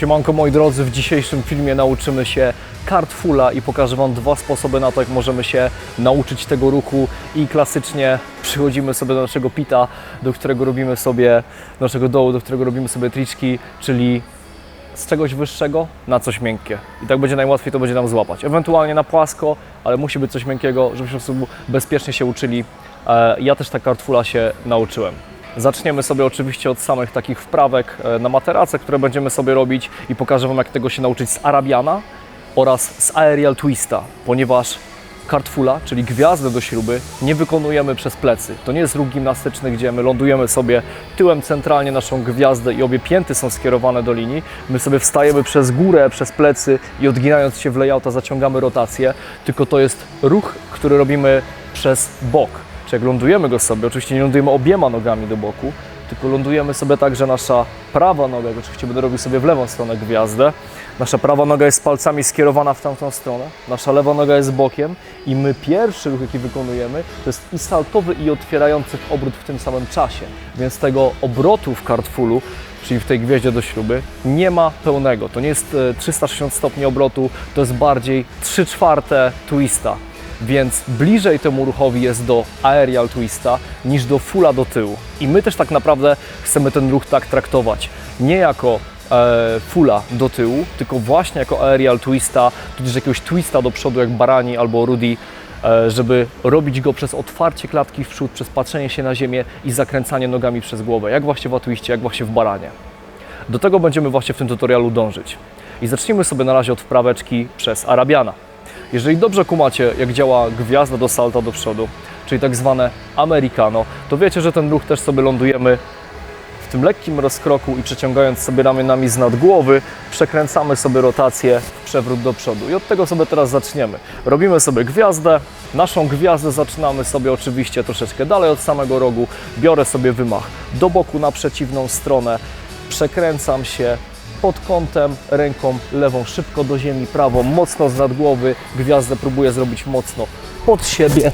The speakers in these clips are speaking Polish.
Siemanko moi drodzy, w dzisiejszym filmie nauczymy się kart fulla i pokażę Wam dwa sposoby na to, jak możemy się nauczyć tego ruchu i klasycznie przychodzimy sobie do naszego pita, do którego robimy sobie, do naszego dołu, do którego robimy sobie triczki, czyli z czegoś wyższego na coś miękkie. I tak będzie najłatwiej to będzie nam złapać. Ewentualnie na płasko, ale musi być coś miękkiego, żebyśmy prostu bezpiecznie się uczyli. E, Ja też tak kartfula się nauczyłem. Zaczniemy sobie oczywiście od samych takich wprawek e, na materace, które będziemy sobie robić i pokażę Wam jak tego się nauczyć z Arabiana oraz z Aerial Twista, ponieważ kartfula, czyli gwiazdę do śruby, nie wykonujemy przez plecy. To nie jest ruch gimnastyczny, gdzie my lądujemy sobie tyłem centralnie naszą gwiazdę i obie pięty są skierowane do linii. My sobie wstajemy przez górę, przez plecy i odginając się w layouta zaciągamy rotację, tylko to jest ruch, który robimy przez bok. Czy jak lądujemy go sobie, oczywiście nie lądujemy obiema nogami do boku, tylko lądujemy sobie tak, że nasza prawa noga, jak oczywiście będę robił sobie w lewą stronę gwiazdę, nasza prawa noga jest palcami skierowana w tamtą stronę, nasza lewa noga jest bokiem i my pierwszy ruch, jaki wykonujemy, to jest i saltowy i otwierający w obrót w tym samym czasie. Więc tego obrotu w kartfulu, czyli w tej gwieździe do śruby, nie ma pełnego. To nie jest e, 360 stopni obrotu, to jest bardziej 3 czwarte twista więc bliżej temu ruchowi jest do aerial twista niż do fulla do tyłu. I my też tak naprawdę chcemy ten ruch tak traktować. Nie jako e, fulla do tyłu, tylko właśnie jako aerial twista, tudzież jakiegoś twista do przodu jak Barani albo Rudy, e, żeby robić go przez otwarcie klatki w przód, przez patrzenie się na ziemię i zakręcanie nogami przez głowę, jak właśnie w atwiście, jak właśnie w Baranie. Do tego będziemy właśnie w tym tutorialu dążyć. I zacznijmy sobie na razie od wpraweczki przez Arabiana. Jeżeli dobrze kumacie, jak działa gwiazda do salta do przodu, czyli tak zwane americano, to wiecie, że ten ruch też sobie lądujemy w tym lekkim rozkroku i przeciągając sobie ramionami z nad głowy, przekręcamy sobie rotację w przewrót do przodu. I od tego sobie teraz zaczniemy. Robimy sobie gwiazdę. Naszą gwiazdę zaczynamy sobie oczywiście troszeczkę dalej od samego rogu. Biorę sobie wymach do boku na przeciwną stronę, przekręcam się pod kątem, ręką lewą szybko do ziemi, prawą mocno z nad głowy. Gwiazdę próbuję zrobić mocno pod siebie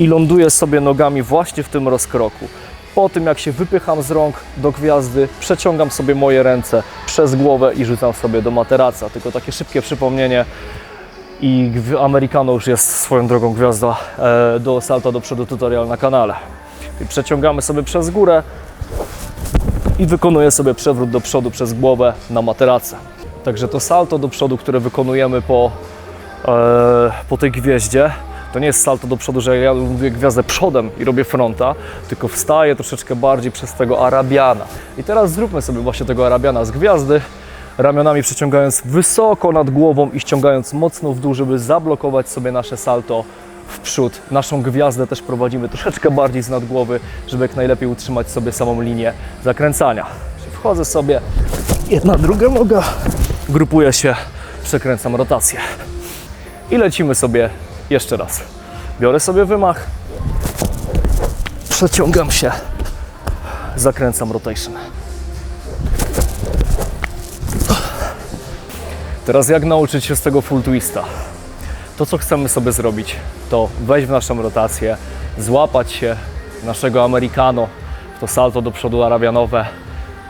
i ląduję sobie nogami właśnie w tym rozkroku. Po tym jak się wypycham z rąk do gwiazdy, przeciągam sobie moje ręce przez głowę i rzucam sobie do materaca. Tylko takie szybkie przypomnienie i w Americano już jest swoją drogą gwiazda e, do salta do przodu tutorial na kanale. Przeciągamy sobie przez górę i wykonuję sobie przewrót do przodu przez głowę na materace. Także to salto do przodu, które wykonujemy po, e, po tej gwieździe, to nie jest salto do przodu, że ja ląduję gwiazdę przodem i robię fronta, tylko wstaję troszeczkę bardziej przez tego Arabiana. I teraz zróbmy sobie właśnie tego Arabiana z gwiazdy, ramionami przeciągając wysoko nad głową i ściągając mocno w dół, żeby zablokować sobie nasze salto w przód. Naszą gwiazdę też prowadzimy troszeczkę bardziej z nad głowy, żeby jak najlepiej utrzymać sobie samą linię zakręcania. Wchodzę sobie, jedna, druga noga, grupuję się, przekręcam rotację. I lecimy sobie jeszcze raz. Biorę sobie wymach, przeciągam się, zakręcam rotation. Teraz jak nauczyć się z tego full twista? To co chcemy sobie zrobić, to wejść w naszą rotację, złapać się naszego Americano, to salto do przodu arabianowe,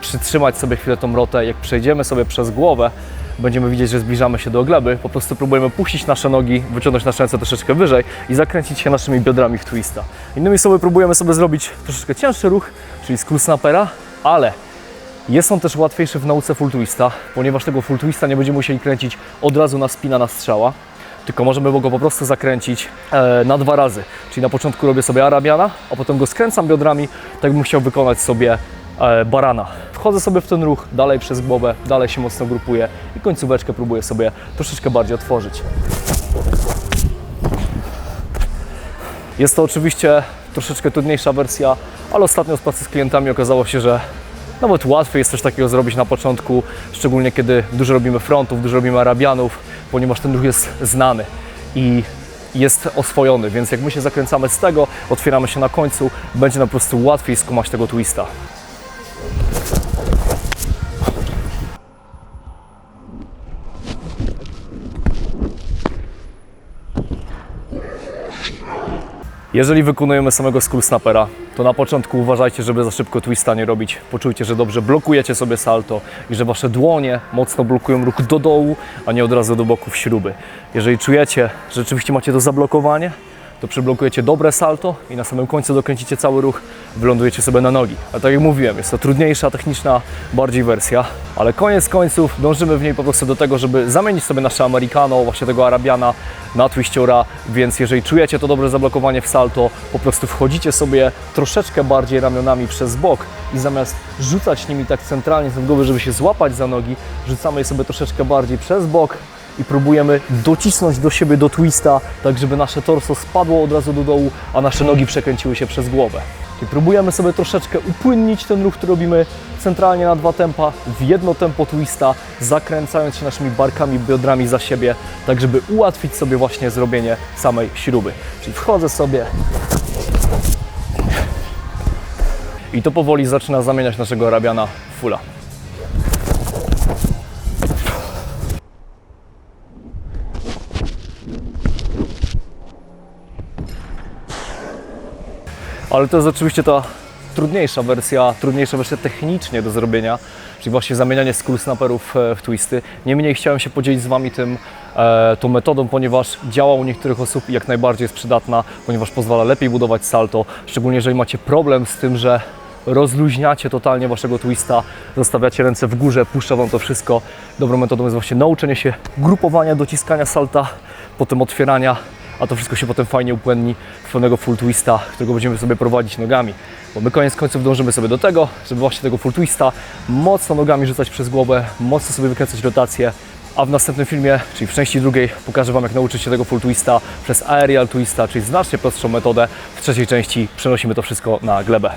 przytrzymać sobie chwilę tą rotę. Jak przejdziemy sobie przez głowę, będziemy widzieć, że zbliżamy się do gleby. Po prostu próbujemy puścić nasze nogi, wyciągnąć nasze ręce troszeczkę wyżej i zakręcić się naszymi biodrami w twista. Innymi słowy, próbujemy sobie zrobić troszeczkę cięższy ruch, czyli skrót snapera, ale jest on też łatwiejszy w nauce full twista, ponieważ tego full twista nie będziemy musieli kręcić od razu na spina na strzała, tylko możemy go po prostu zakręcić e, na dwa razy. Czyli na początku robię sobie arabiana, a potem go skręcam biodrami, tak bym chciał wykonać sobie e, barana. Wchodzę sobie w ten ruch, dalej przez głowę, dalej się mocno grupuję i końcóweczkę próbuję sobie troszeczkę bardziej otworzyć. Jest to oczywiście troszeczkę trudniejsza wersja, ale ostatnio z pracy z klientami okazało się, że nawet łatwiej jest coś takiego zrobić na początku, szczególnie kiedy dużo robimy frontów, dużo robimy arabianów, ponieważ ten ruch jest znany i jest oswojony, więc jak my się zakręcamy z tego, otwieramy się na końcu, będzie nam po prostu łatwiej skumać tego twista. Jeżeli wykonujemy samego skull snapera, to na początku uważajcie, żeby za szybko twista nie robić. Poczujcie, że dobrze blokujecie sobie salto i że wasze dłonie mocno blokują ruch do dołu, a nie od razu do boków śruby. Jeżeli czujecie, że rzeczywiście macie to zablokowanie, to przyblokujecie dobre salto i na samym końcu dokręcicie cały ruch, wylądujecie sobie na nogi. Ale tak jak mówiłem, jest to trudniejsza, techniczna bardziej wersja, ale koniec końców dążymy w niej po prostu do tego, żeby zamienić sobie nasze Americano, właśnie tego Arabiana na twiściora, więc jeżeli czujecie to dobre zablokowanie w salto, po prostu wchodzicie sobie troszeczkę bardziej ramionami przez bok i zamiast rzucać nimi tak centralnie z głowy, żeby się złapać za nogi, rzucamy je sobie troszeczkę bardziej przez bok, i próbujemy docisnąć do siebie do twista, tak żeby nasze torso spadło od razu do dołu, a nasze nogi przekręciły się przez głowę. I próbujemy sobie troszeczkę upłynnić ten ruch, który robimy centralnie na dwa tempa, w jedno tempo twista, zakręcając się naszymi barkami, biodrami za siebie, tak żeby ułatwić sobie właśnie zrobienie samej śruby. Czyli wchodzę sobie i to powoli zaczyna zamieniać naszego Arabiana w fulla. Ale to jest oczywiście ta trudniejsza wersja, trudniejsza wersja technicznie do zrobienia, czyli właśnie zamienianie skull snapperów e, w twisty. Niemniej chciałem się podzielić z Wami tym, e, tą metodą, ponieważ działa u niektórych osób i jak najbardziej jest przydatna, ponieważ pozwala lepiej budować salto, szczególnie jeżeli macie problem z tym, że rozluźniacie totalnie Waszego twista, zostawiacie ręce w górze, puszcza Wam to wszystko. Dobrą metodą jest właśnie nauczenie się grupowania, dociskania salta, potem otwierania a to wszystko się potem fajnie upłynni w pewnego full twista, którego będziemy sobie prowadzić nogami. Bo my koniec końców dążymy sobie do tego, żeby właśnie tego full twista mocno nogami rzucać przez głowę, mocno sobie wykręcać rotację, a w następnym filmie, czyli w części drugiej, pokażę Wam jak nauczyć się tego full twista przez aerial twista, czyli znacznie prostszą metodę. W trzeciej części przenosimy to wszystko na glebę.